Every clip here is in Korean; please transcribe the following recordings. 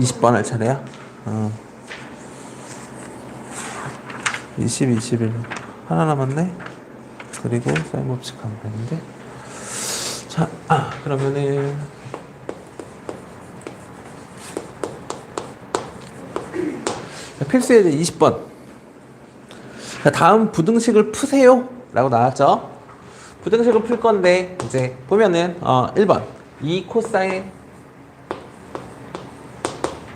20번 할 차례야? 어. 20, 21. 하나 남았네? 그리고 법칙 하면 되는데. 자, 아, 그러면은. 자, 필수 예제 20번. 자, 다음 부등식을 푸세요. 라고 나왔죠? 부등식을 풀 건데, 이제 보면은, 어, 1번. 2 코사인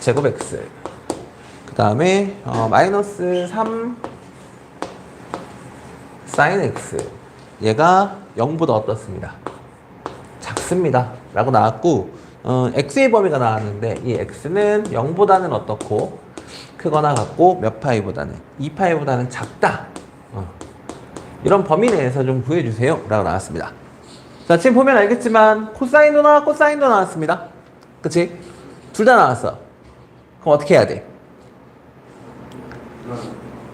제곱 x. 그 다음에, 어, 마이너스 3 사인 x. 얘가 0보다 어떻습니다. 작습니다. 라고 나왔고, 어, x의 범위가 나왔는데, 이 x는 0보다는 어떻고, 크거나 같고, 몇 파이보다는, 2파이보다는 작다. 어. 이런 범위 내에서 좀 구해주세요. 라고 나왔습니다. 자, 지금 보면 알겠지만, 코사인도 나왔고, 사인도 나왔습니다. 그치? 둘 다 나왔어. 그럼 어떻게 해야 돼?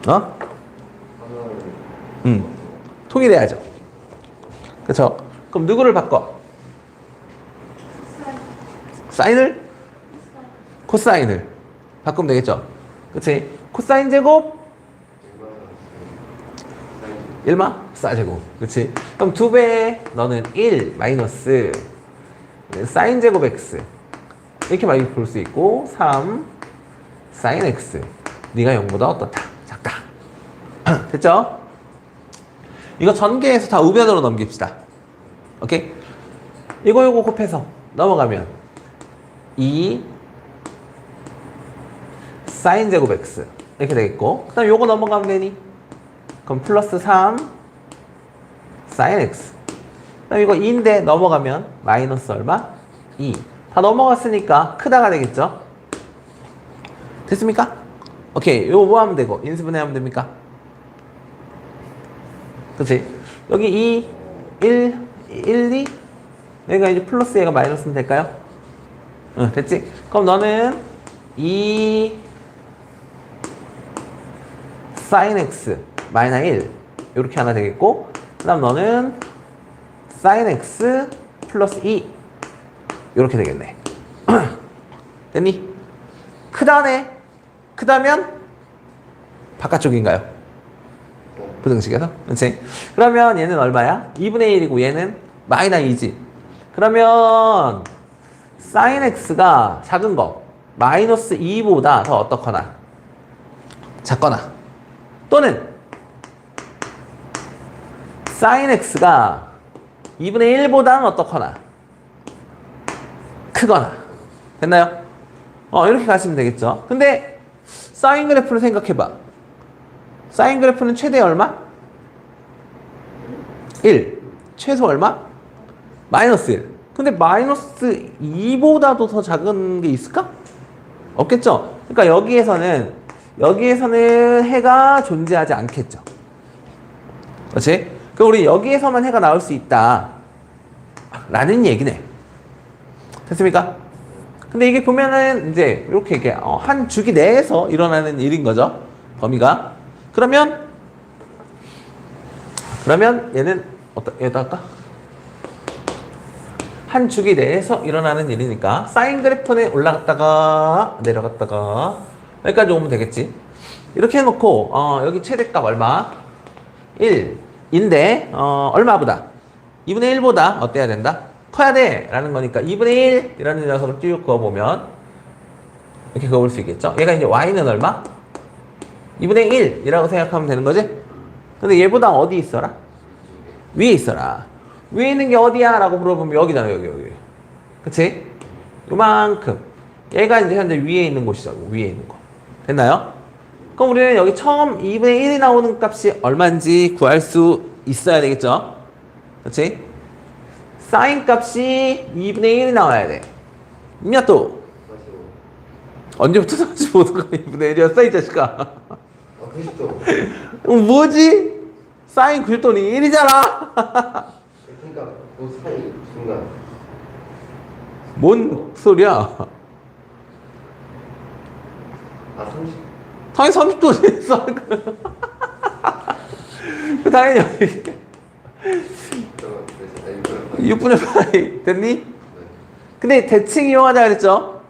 어? 음. 통일해야죠. 그쵸? 그럼 누구를 바꿔? 사인을? 코사인을. 바꾸면 되겠죠? 그치? 코사인 제곱? 1마? 사제곱. 그치? 그럼 두 배, 너는 1 마이너스 사인 제곱 x. 이렇게 많이 볼 수 있고, 3 사인 x. 네가 0보다 어떻다? 작다. 됐죠? 이거 전개해서 다 우변으로 넘깁시다. 오케이? 이거 이거 곱해서 넘어가면 2 사인 제곱 x 이렇게 되겠고 그 다음 요거 넘어가면 되니? 그럼 플러스 3 사인 x 그 다음 이거 2인데 넘어가면 마이너스 얼마? 2. 다 넘어갔으니까 크다가 되겠죠? 됐습니까? 오케이 요거 뭐 하면 되고 인수분해하면 됩니까? 그치? 여기 2, 1, 1, 2 여기가 이제 플러스 얘가 마이너스면 될까요? 응, 됐지? 그럼 너는 2 사인 x 마이너 1 이렇게 하나 되겠고 그 다음 너는 사인 x 플러스 2 이렇게 되겠네 됐니? 크다네 크다면 바깥쪽인가요? 부등식에서 그렇지? 그러면 얘는 얼마야? 2분의 1이고 얘는 마이너 2지 그러면 사인 x가 작은 거 마이너스 2보다 더 어떻거나 작거나 또는 사인 x가 2분의 1보다는 어떻거나 크거나 됐나요? 어 이렇게 가시면 되겠죠 근데 사인 그래프를 생각해봐 사인 그래프는 최대 얼마? 1 최소 얼마? 마이너스 1 근데 마이너스 2보다도 더 작은 게 있을까? 없겠죠 그러니까 여기에서는 여기에서는 해가 존재하지 않겠죠 그렇지? 그럼 우리 여기에서만 해가 나올 수 있다 라는 얘기네 됐습니까? 근데 이게 보면은 이제 이렇게 이게 어, 한 주기 내에서 일어나는 일인 거죠 범위가 그러면 그러면 얘는 어떤 얘다 할까? 한 주기 내에서 일어나는 일이니까 사인 그래프는 올라갔다가 내려갔다가 여기까지 오면 되겠지. 이렇게 해놓고 어, 여기 최대값 얼마? 1인데 어, 얼마보다? 2분의 1보다 어때야 된다? 커야 돼 라는 거니까 2분의 1이라는 녀석을 쭉 그어보면 이렇게 그어볼 수 있겠죠? 얘가 이제 y는 얼마? 2분의 1이라고 생각하면 되는 거지? 근데 얘보다 어디 있어라? 위에 있어라. 위에 있는 게 어디야? 라고 물어보면 여기잖아, 여기, 여기. 그치? 요만큼. 얘가 이제 현재 위에 있는 곳이죠. 위에 있는 거. 됐나요? 그럼 우리는 여기 처음 2분의 1이 나오는 값이 얼마인지 구할 수 있어야 되겠죠? 그치? 사인 값이 2분의 1이 나와야 돼. 몇 도? 언제부터 45도가 2분의 1이었어, 이 자식아? 아, 90도. 어, 뭐지? 사인 90도는 1이잖아? 그러니까 그 사이 중간. 뭔 소리야? 아, 30. 당연히 30도 됐어. 그 당연히 여기 어, 그래서 아니, 그럼. 6분의 8 됐니? 네. 근데 대칭 이용하자 그랬죠?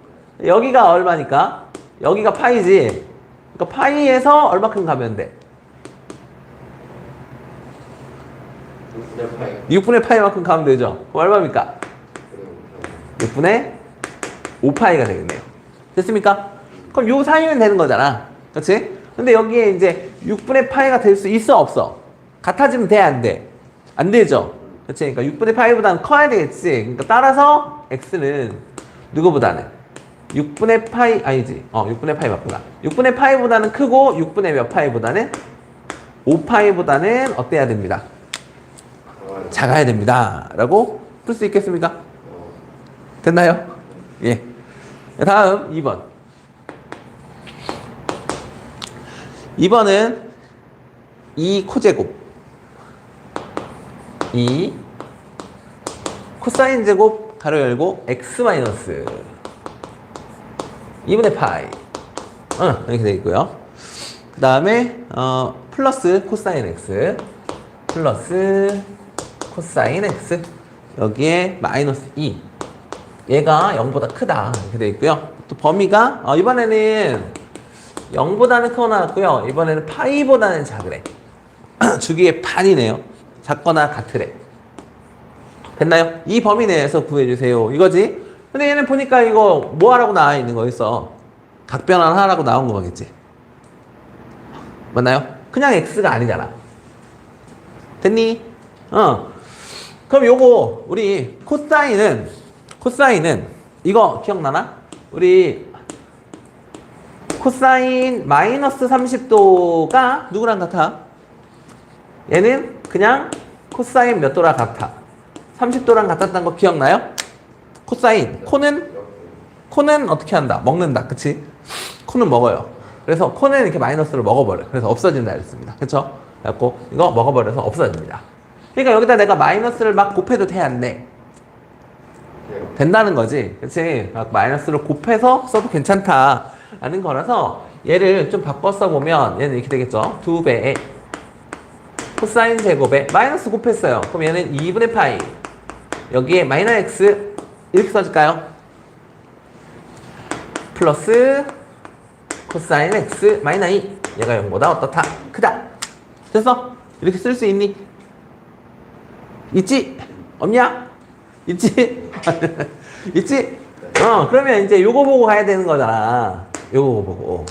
여기가 얼마니까? 여기가 파이지. 그러니까 파이에서 얼마큼 가면 돼? 6분의 파이 6분의 파이만큼 가면 되죠. 그럼 얼마입니까? 6분의 5파이가 되겠네요. 됐습니까? 그럼 요 사이면 되는 거잖아. 그렇지? 근데 여기에 이제 6분의 파이가 될 수 있어 없어? 같아지면 돼 안 돼? 안 되죠. 그렇지? 그러니까 6분의 파이보다는 커야 되겠지. 그러니까 따라서 x는 누구보다는 6분의 파이 아니지. 어, 6분의 파이 맞구나. 6분의 파이보다는 크고 6분의 몇 파이보다는 5파이보다는 어때야 됩니다. 작아야 됩니다. 라고 풀 수 있겠습니까? 됐나요? 예. 다음 2번. 2번은 2 코제곱 2 코사인 제곱 가로 열고 x 마이너스 2분의 파이 어, 이렇게 되어 있고요. 그 다음에 어, 플러스 코사인 x 플러스 코사인 x 여기에 마이너스 2 얘가 0보다 크다 이렇게 되어 있고요. 또 범위가 어, 이번에는 0보다는 크거나 같고요. 이번에는 파이보다는 작으래. 주기의 반이네요. 작거나 같으래. 됐나요? 이 범위 내에서 구해주세요. 이거지? 근데 얘는 보니까 이거 뭐 하라고 나와 있는 거였어? 각변환 하라고 나온 거겠지? 맞나요? 그냥 x가 아니잖아. 됐니? 어. 그럼 요거 우리 코사인은 코사인은 이거 기억나나? 우리 코사인 마이너스 30도가 누구랑 같아? 얘는 그냥 코사인 몇 도랑 같아? 30도랑 같았던 거 기억나요? 코사인 코는 코는 어떻게 한다? 먹는다. 그치? 코는 먹어요. 그래서 코는 이렇게 마이너스를 먹어버려. 그래서 없어진다 했습니다. 그쵸? 그래갖고 이거 먹어버려서 없어집니다. 그러니까 여기다 내가 마이너스를 막 곱해도 돼, 안 돼? 된다는 거지. 그치? 막 마이너스를 곱해서 써도 괜찮다. 라는 거라서 얘를 좀 바꿔 써보면 얘는 이렇게 되겠죠. 두 배의 코사인 제곱에 마이너스 곱했어요. 그럼 얘는 2분의 파이. 여기에 마이너 x 이렇게 써줄까요? 플러스 코사인 x 마이너 2 얘가 0보다 어떻다? 크다 됐어? 이렇게 쓸 수 있니? 있지? 없냐? 있지? 있지? 어 그러면 이제 요거 보고 가야 되는 거잖아 요거 보고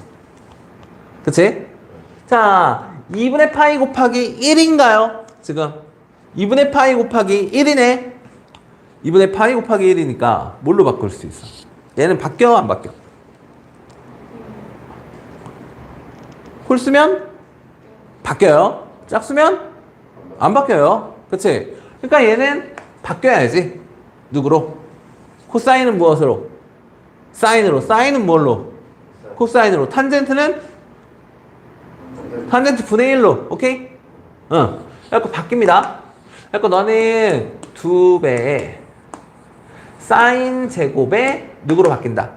그치? 자 2분의 파이 곱하기 1인가요? 지금 2분의 파이 곱하기 1이네 2분의 파이 곱하기 1이니까 뭘로 바꿀 수 있어? 얘는 바뀌어 안 바뀌어? 홀 쓰면 바뀌어요. 짝 쓰면 안 바뀌어요. 그치? 그러니까 얘는 바뀌어야지. 누구로? 코사인은 무엇으로? 사인으로. 사인은 뭘로? 코사인으로. 탄젠트는 탄젠트 분의 1로. 오케이? 응. 그래갖고 바뀝니다. 그래갖고 너는 두 배의 사인 제곱에 누구로 바뀐다?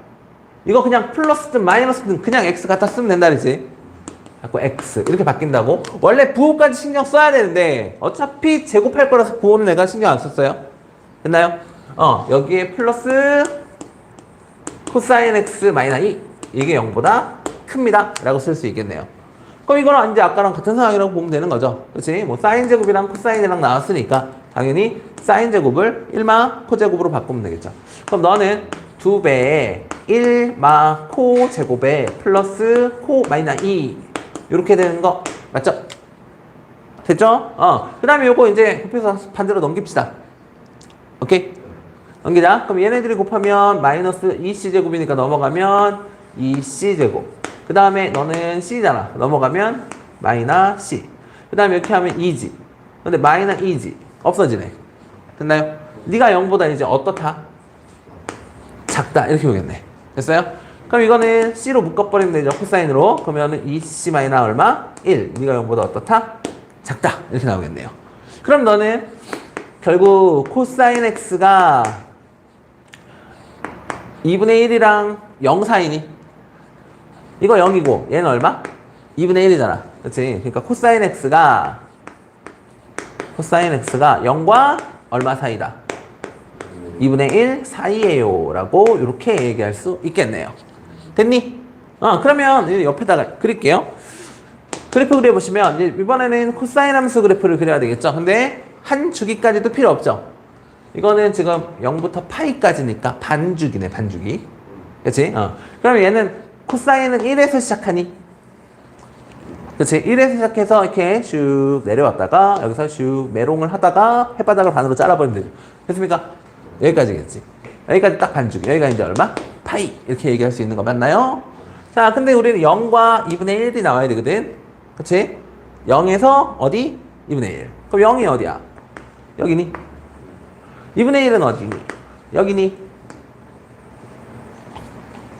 이거 그냥 플러스든 마이너스든 그냥 x 갖다 쓰면 된다 그랬지? 자꾸 x 이렇게 바뀐다고? 원래 부호까지 신경 써야 되는데 어차피 제곱할 거라서 부호는 내가 신경 안 썼어요. 됐나요? 어 여기에 플러스 코사인 x 마이너 2 이게 0보다 큽니다 라고 쓸 수 있겠네요. 그럼 이거는 이제 아까랑 같은 상황이라고 보면 되는 거죠. 그렇지? 뭐 사인 제곱이랑 코사인이랑 나왔으니까 당연히 사인 제곱을 1마 코 제곱으로 바꾸면 되겠죠. 그럼 너는 두 배의 1마 코 제곱에 플러스 코 마이너 2 이렇게 되는 거 맞죠? 됐죠? 어. 그 다음에 요거 이제 곱해서 반대로 넘깁시다. 오케이? 넘기자. 그럼 얘네들이 곱하면 마이너스 2c제곱이니까 넘어가면 2c제곱. 그 다음에 너는 c잖아. 넘어가면 마이너 c. 그 다음에 이렇게 하면 2지. 근데 마이너 2지. 없어지네. 됐나요? 네가 0보다 이제 어떻다? 작다. 이렇게 오겠네. 됐어요? 그럼 이거는 c로 묶어버리면 되죠. 코사인으로. 그러면은 2c 마이너 얼마? 1. 네가 0보다 어떻다? 작다. 이렇게 나오겠네요. 그럼 너는 결국 코사인 x가 2분의 1이랑 0 사이니? 이거 0이고 얘는 얼마? 2분의 1이잖아. 그렇지? 그러니까 코사인 x가 코사인 x가 0과 얼마 사이다? 2분의 1 사이에요 라고 이렇게 얘기할 수 있겠네요 됐니? 어 그러면 옆에다가 그릴게요 그래프 그려보시면 이번에는 코사인 함수 그래프를 그려야 되겠죠 근데 한 주기까지도 필요 없죠 이거는 지금 0부터 파이까지니까 반주기네 반주기 그치? 어. 그럼 얘는 코사인은 1에서 시작하니 그치? 1에서 시작해서 이렇게 슉 내려왔다가 여기서 슉 메롱을 하다가 혓바닥을 반으로 잘라버리면 되죠. 됐습니까? 여기까지겠지. 여기까지 딱 반죽. 여기가 이제 얼마? 파이. 이렇게 얘기할 수 있는 거 맞나요? 자, 근데 우리는 0과 2분의 1이 나와야 되거든. 그치? 0에서 어디? 2분의 1. 그럼 0이 어디야? 여기니? 2분의 1은 어디니? 여기니?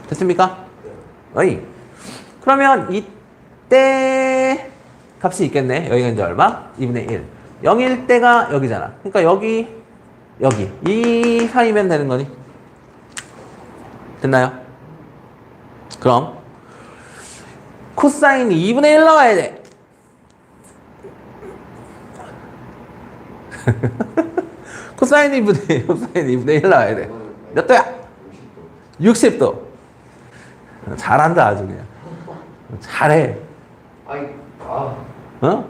됐습니까? 어이. 그러면 이때 값이 있겠네. 여기가 이제 얼마? 2분의 1. 0일 때가 여기잖아. 그러니까 여기, 여기. 이 사이면 되는 거니? 됐나요? 그럼 코사인이 2분의 1 나와야 돼. 코사인이 2분의 1, 코사인이 2분의 1 나와야 돼. 몇 도야? 60도. 잘한다 아주 그냥. 잘해. 아이 아 어?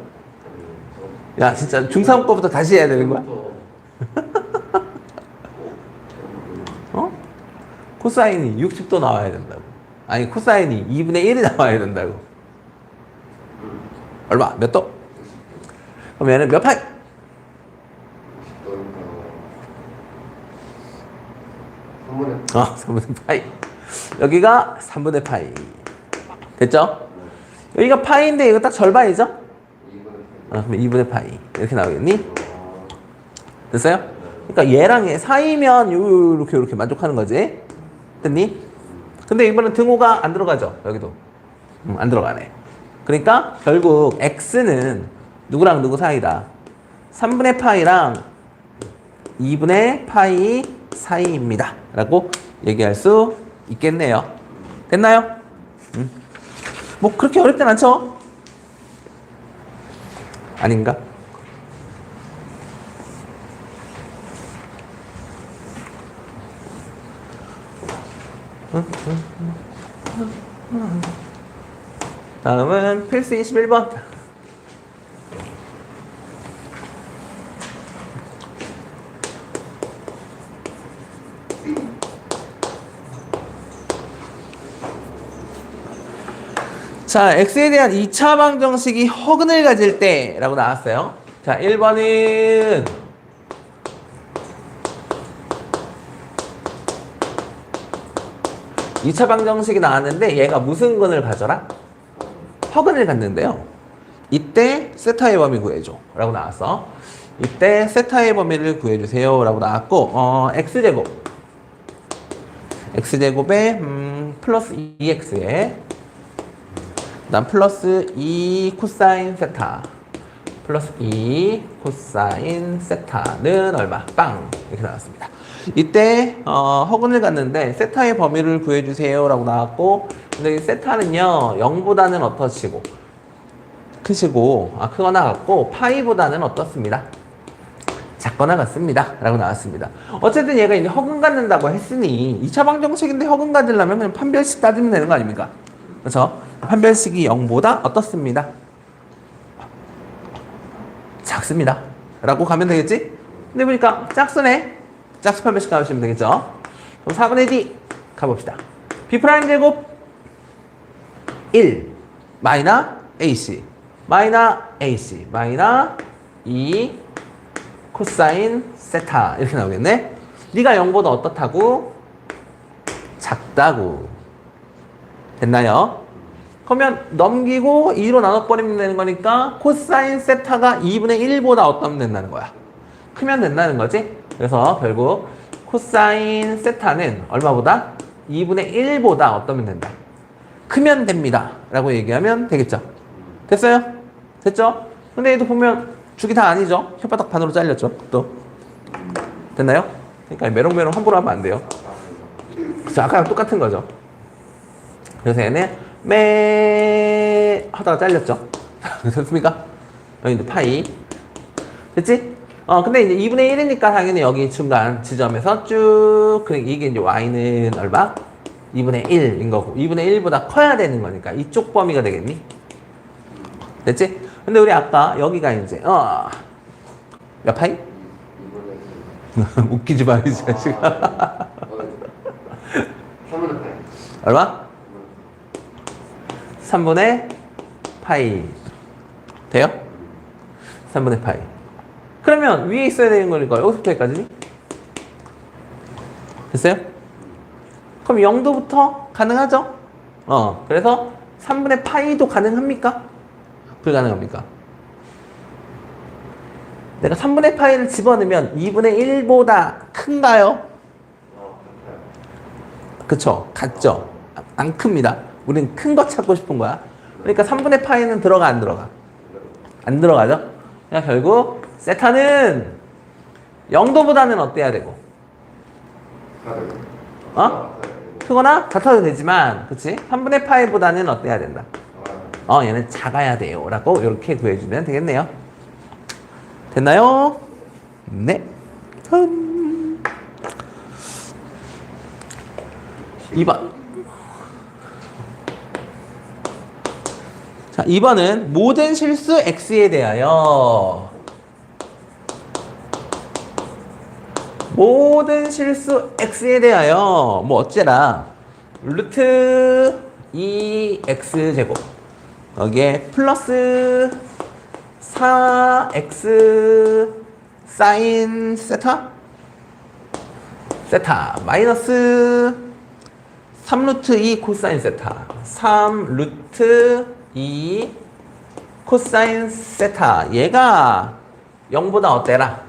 야 진짜 중3 거부터 다시 해야 되는 거야? 어? 코사인이 60도 나와야 된다고. 아니 코사인이 2분의 1이 나와야 된다고. 얼마? 몇 도? 그럼 얘는 몇 파이? 어, 3분의 파이. 여기가 3분의 파이. 됐죠? 여기가 파이인데 이거 딱 절반이죠? 어, 그럼 2분의 파이. 이렇게 나오겠니? 됐어요? 그러니까 얘랑 얘 사이면 요렇게 요렇게 만족하는 거지. 됐니? 근데 이번엔 등호가 안 들어가죠. 여기도. 음, 안 들어가네. 그러니까 결국 x는 누구랑 누구 사이다. 3분의 파이랑 2분의 파이 사이입니다. 라고 얘기할 수 있겠네요. 됐나요? 음. 뭐 그렇게 어렵진 않죠? 아닌가? 다음은 필수 21번. 자, x에 대한 2차 방정식이 허근을 가질 때 라고 나왔어요. 자, 1번은 2차 방정식이 나왔는데 얘가 무슨 근을 가져라? 허근을 갖는데요. 이때 세타의 범위 구해줘. 라고 나왔어. 이때 세타의 범위를 구해주세요. 라고 나왔고, 어, x제곱. x제곱에, 음, 플러스 2x에, 그 다음 플러스 2 코사인 세타. 플러스 2 코사인 세타는 얼마? 빵. 이렇게 나왔습니다. 이때 어, 허근을 갖는데 세타의 범위를 구해주세요 라고 나왔고 근데 이 세타는요 0보다는 어떠시고 크시고 아 크거나 같고 파이보다는 어떻습니다 작거나 같습니다 라고 나왔습니다 어쨌든 얘가 이제 허근 갖는다고 했으니 2차 방정식인데 허근 갖으려면 그냥 판별식 따지면 되는 거 아닙니까 그래서 판별식이 0보다 어떻습니다? 작습니다. 라고 가면 되겠지? 근데 보니까 짝수네 짝수 판별식 가시면 되겠죠? 그럼 4분의 D 가봅시다. B 프라임 제곱 1 마이너 AC 마이너 AC 마이너 2 코사인 세타. 이렇게 나오겠네. 네가 0보다 어떻다고? 작다고. 됐나요? 그러면 넘기고 2로 나눠버리면 되는 거니까 코사인 세타가 2분의 1보다 어떠면 된다는 거야 크면 된다는 거지 그래서 결국 코사인 세타는 얼마보다? 2분의 1보다 어떠면 된다 크면 됩니다. 라고 얘기하면 되겠죠. 됐어요? 됐죠? 근데 얘도 보면 죽이 다 아니죠? 혓바닥 반으로 잘렸죠? 또. 됐나요? 그러니까 메롱메롱 함부로 하면 안 돼요. 그래서 아까랑 똑같은 거죠. 그래서 얘는 매 하다가 잘렸죠? 됐습니까? 여기 이제 파이. 됐지? 어, 근데 이제 2분의 1이니까 당연히 여기 중간 지점에서 쭉, 그 이게 이제 y는 얼마? 2분의 1인 거고, 2분의 1보다 커야 되는 거니까 이쪽 범위가 되겠니? 됐지? 근데 우리 아까 여기가 이제, 어, 몇 파이? 웃기지 마, 이 자식아. 3분의 8 얼마? 3분의 파이. 돼요? 3분의 파이. 그러면 위에 있어야 되는 거니까 여기서부터 여기까지니? 됐어요? 그럼 0도부터 가능하죠? 어, 그래서 3분의 파이도 가능합니까? 불가능합니까? 내가 3분의 파이를 집어넣으면 2분의 1보다 큰가요? 어, 같아요 그쵸? 같죠? 안 큽니다. 우린 큰 거 찾고 싶은 거야. 그러니까 3분의 파이는 들어가, 안 들어가? 안 들어가죠? 그러니까 결국, 세타는 0도보다는 어때야 되고? 어? 크거나 같아도 되지만, 그치? 3분의 파이보다는 어때야 된다? 어, 얘는 작아야 돼요. 라고 이렇게 구해주면 되겠네요. 됐나요? 네. 흠. 2번. 자, 2번은 모든 실수 x에 대하여. 모든 실수 x에 대하여. 뭐 어째라? 루트 2x 제곱. 여기에 플러스 4x 사인 세타? 세타. 마이너스 3루트 2 코사인 세타. 3루트 2 코사인 세타 얘가 0보다 어때라?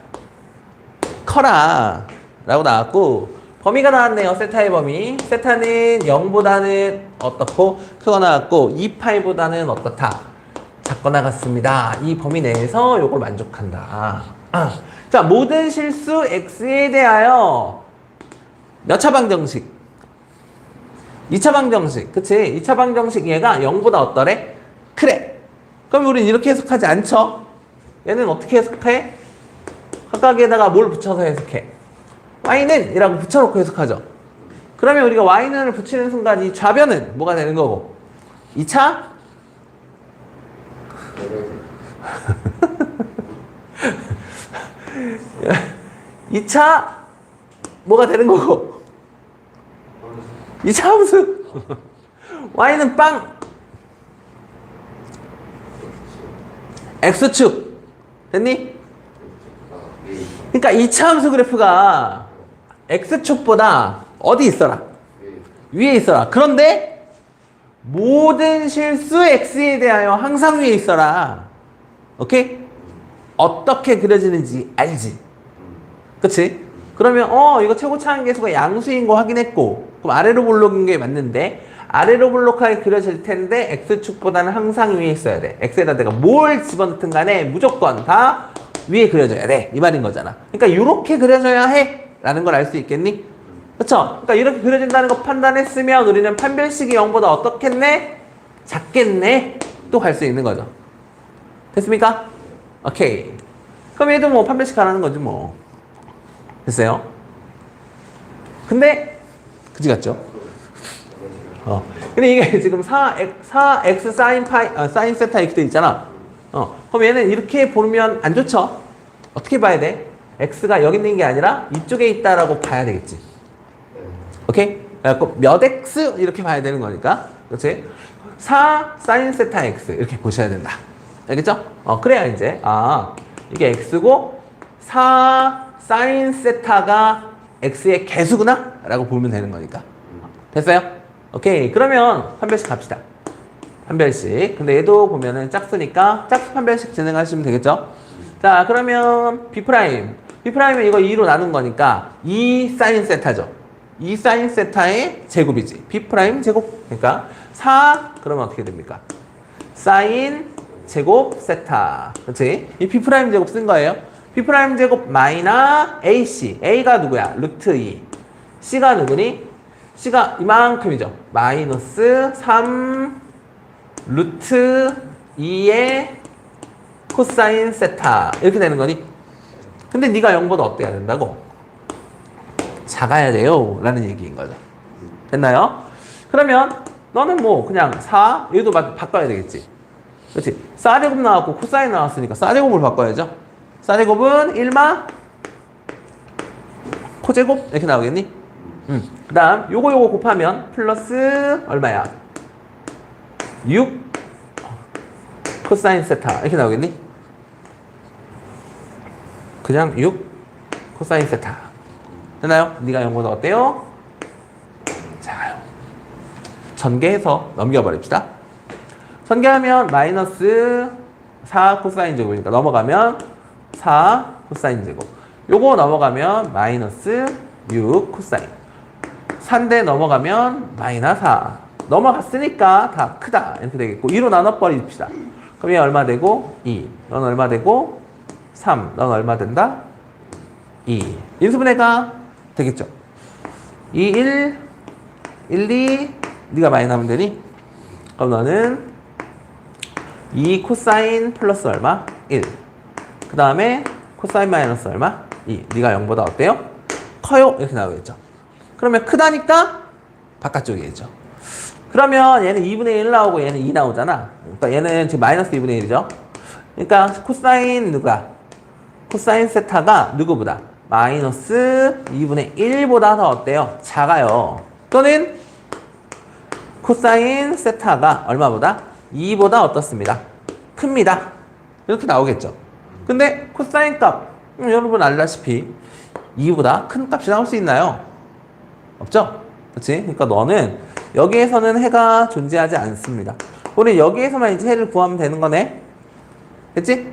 커라. 라고 나왔고 범위가 나왔네요 세타의 범위. 세타는 0보다는 어떻고 크거 나왔고 2파이보다는 어떻다? 작거나 같습니다. 이 범위 내에서 요걸 만족한다. 아, 자 모든 실수 x에 대하여 몇 차 방정식? 2차 방정식 그치? 2차 방정식 얘가 0보다 어떠래 그래 그럼 우린 이렇게 해석하지 않죠 얘는 어떻게 해석해 각각에다가 뭘 붙여서 해석해? y는 이라고 붙여놓고 해석하죠. 그러면 우리가 y는을 붙이는 순간 이 좌변은 뭐가 되는 거고? 2차? 이차 뭐가 되는 거고? 2차 함수. y는 빵. X축. 됐니? 그러니까 2차 함수 그래프가 x축보다 어디 있어라? 위에 있어라. 그런데 모든 실수 x에 대하여 항상 위에 있어라. 오케이? 어떻게 그려지는지 알지? 그치? 그러면 어 이거 최고차 한계수가 양수인 거 확인했고 그럼 아래로 볼록인 게 맞는데 아래로 볼록하게 그려질 텐데 x축보다는 항상 위에 있어야 돼. x에다 내가 뭘 집어넣든 간에 무조건 다 위에 그려져야 돼. 이 말인 거잖아. 그러니까 이렇게 그려져야 해. 라는 걸 알 수 있겠니? 그쵸? 그러니까 이렇게 그려진다는 거 판단했으면 우리는 판별식이 0보다 어떻겠네? 작겠네? 또 갈 수 있는 거죠. 됐습니까? 오케이. 그럼 얘도 뭐 판별식 가라는 거지 뭐. 됐어요? 근데 그지 같죠? 어. 근데 이게 지금 4x, 4x 사인 파이, 아, 사인 세타 돼 있잖아. 어. 그럼 얘는 이렇게 보면 안 좋죠? 어떻게 봐야 돼? x가 여기 있는 게 아니라 이쪽에 있다라고 봐야 되겠지. 오케이? 몇 x 이렇게 봐야 되는 거니까. 그렇지? 4 사인 세타 x 이렇게 보셔야 된다. 알겠죠? 어, 그래야 이제 아, 이게 x고 4 사인 세타가 x의 개수구나 라고 보면 되는 거니까. 됐어요? 오케이. 그러면 판별식 갑시다. 판별식. 근데 얘도 보면은 짝수니까 짝수 판별식 진행하시면 되겠죠? 자, 그러면 B 프라임. B 프라임은 이거 2로 나눈 거니까 2 사인 세타죠. 2 사인 세타의 제곱이지. B 프라임 제곱. 그러니까 4 그러면 어떻게 됩니까? 사인 제곱 세타. 그렇지? 이 B 프라임 제곱 쓴 거예요. B 프라임 제곱 마이너 AC. A가 누구야? 루트 2. C가 누구니? C가 이만큼이죠. 마이너스 3 루트 2의 코사인 세타. 이렇게 되는 거니? 근데 네가 0보다 어때야 된다고? 작아야 돼요. 라는 얘기인 거죠. 됐나요? 그러면 너는 뭐 그냥 4, 여기도 바, 바꿔야 되겠지. 그렇지? 사제곱 나왔고 코사인 나왔으니까 사제곱을 바꿔야죠. 사제곱은 1마 코제곱 이렇게 나오겠니? 음. 그 다음 요거 요거 곱하면 플러스 얼마야? 6 코사인 세타 이렇게 나오겠니? 그냥 6 코사인 세타 되나요? 네가 0보다 어때요? 작아요 전개해서 넘겨버립시다 전개하면 마이너스 4 코사인 제곱이니까 넘어가면 4 코사인 제곱 요거 넘어가면 마이너스 6 코사인 3대 넘어가면 마이너스 4 넘어갔으니까 다 크다 이렇게 되겠고 2로 나눠버립시다 그럼 얘 얼마 되고 2. 넌 얼마 되고 3. 넌 얼마 된다? 2. 인수분해가 되겠죠. 2, 1, 1, 2. 네가 많이 나면 되니? 그럼 너는 2 코사인 플러스 얼마? 1. 그 다음에 코사인 마이너스 얼마? 2. 네가 0보다 어때요? 커요? 이렇게 나오겠죠. 그러면 크다니까 바깥쪽이겠죠. 그러면 얘는 2분의 1 나오고 얘는 2 나오잖아. 그러니까 얘는 지금 마이너스 2분의 1이죠. 그러니까 코사인 누가? 코사인 세타가 누구보다? 마이너스 2분의 1보다 더 어때요? 작아요. 또는 코사인 세타가 얼마보다? 2보다 어떻습니다? 큽니다. 이렇게 나오겠죠. 근데 코사인 값, 음, 여러분 알다시피 2보다 큰 값이 나올 수 있나요? 없죠? 그렇지? 그러니까 너는 여기에서는 해가 존재하지 않습니다. 우리 여기에서만 이제 해를 구하면 되는 거네. 됐지?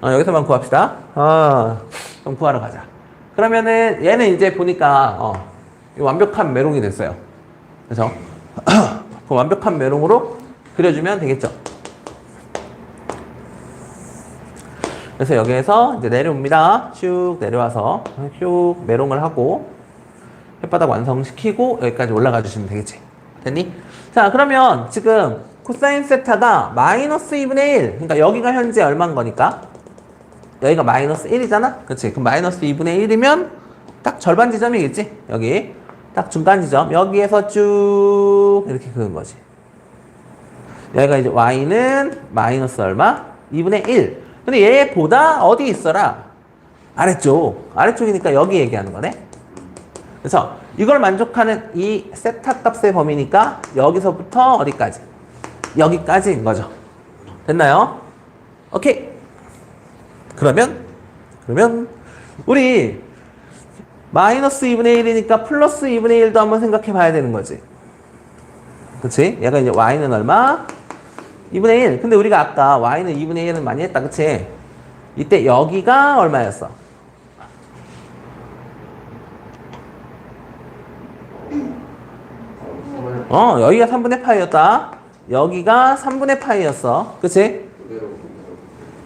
어, 여기서만 구합시다. 아, 그럼 구하러 가자. 그러면은 얘는 이제 보니까 어, 이 완벽한 메롱이 됐어요. 그래서 그 완벽한 메롱으로 그려주면 되겠죠. 그래서 여기에서 이제 내려옵니다. 쭉 내려와서 쭉 메롱을 하고 햇바닥 완성시키고 여기까지 올라가 주시면 되겠지. 됐니? 자, 그러면 지금 코사인 세타가 마이너스 2분의 1. 그러니까 여기가 현재 얼마인 거니까? 여기가 마이너스 1이잖아? 그치? 그럼 마이너스 2분의 1이면 딱 절반 지점이겠지? 여기. 딱 중간 지점. 여기에서 쭉 이렇게 그은 거지. 여기가 이제 y는 마이너스 얼마? 2분의 1. 근데 얘보다 어디 있어라? 아래쪽. 아래쪽이니까 여기 얘기하는 거네. 그래서 이걸 만족하는 이 세타 값의 범위니까 여기서부터 어디까지? 여기까지인 거죠. 됐나요? 오케이. 그러면 그러면 우리 마이너스 2분의 1이니까 플러스 2분의 1도 한번 생각해 봐야 되는 거지. 그치? 얘가 이제 y는 얼마? 2분의 1. 근데 우리가 아까 y는 2분의 1은 많이 했다. 그치? 이때 여기가 얼마였어? 어, 여기가 3분의 파이였다. 여기가 3분의 파이였어. 그치?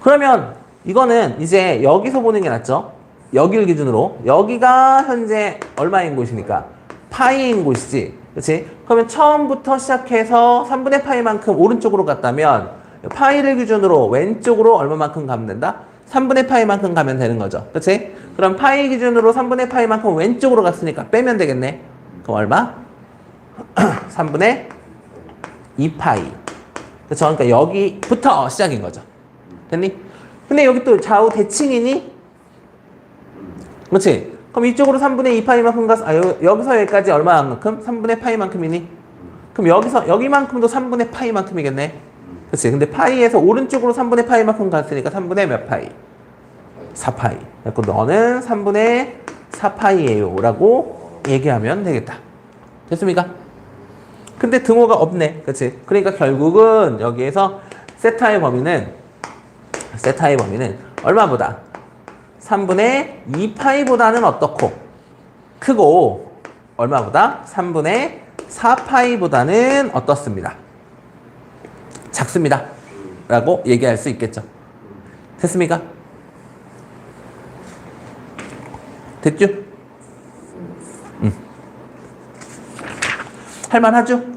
그러면 이거는 이제 여기서 보는 게 낫죠? 여기를 기준으로. 여기가 현재 얼마인 곳이니까? 파이인 곳이지. 그치? 그러면 처음부터 시작해서 3분의 파이만큼 오른쪽으로 갔다면 파이를 기준으로 왼쪽으로 얼마만큼 가면 된다? 3분의 파이만큼 가면 되는 거죠. 그치? 그럼 파이 기준으로 3분의 파이만큼 왼쪽으로 갔으니까 빼면 되겠네. 그럼 얼마? 3분의 2파이. 그쵸? 그러니까 여기부터 시작인 거죠. 됐니? 근데 여기 또 좌우 대칭이니? 그렇지? 그럼 이쪽으로 3분의 2파이만큼 가서, 아, 여, 여기서 여기까지 얼마만큼? 3분의 파이만큼이니? 그럼 여기서, 여기만큼도 3분의 파이만큼이겠네? 그렇지? 근데 파이에서 오른쪽으로 3분의 파이만큼 갔으니까 3분의 몇 파이? 4파이. 그래서 너는 3분의 4파이에요. 라고 얘기하면 되겠다. 됐습니까? 근데 등호가 없네. 그치? 그러니까 결국은 여기에서 세타의 범위는, 세타의 범위는 얼마보다? 3분의 2파이보다는 어떻고? 크고, 얼마보다? 3분의 4파이보다는 어떻습니다? 작습니다. 라고 얘기할 수 있겠죠. 됐습니까? 됐죠? 할만하죠?